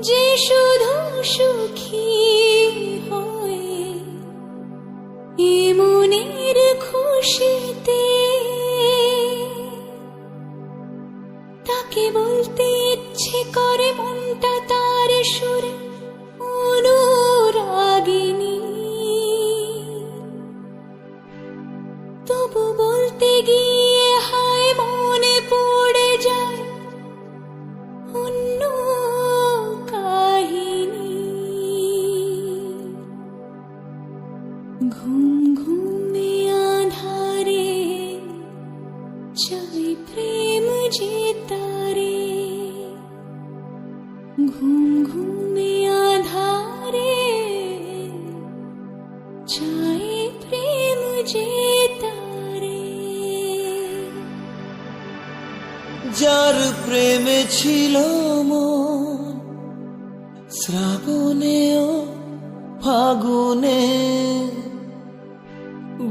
যে শুধু সুখী হয় মনের খুশিতে তাকে বলতে ইচ্ছে করে মনটা তার সুরে অনুরাগিনী। তবু বলতে গিয়ে হায় মনে পড়ে যায় অন্য ঘুম ঘুমে আধারে চাই প্রেম যে তারে। ঘুম ঘুমে আধারে চাই প্রেম যে তারে। যার প্রেমে ছিল মন, শ্রাবণেও ফাগুনে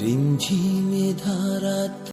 রিমঝিমে ধারা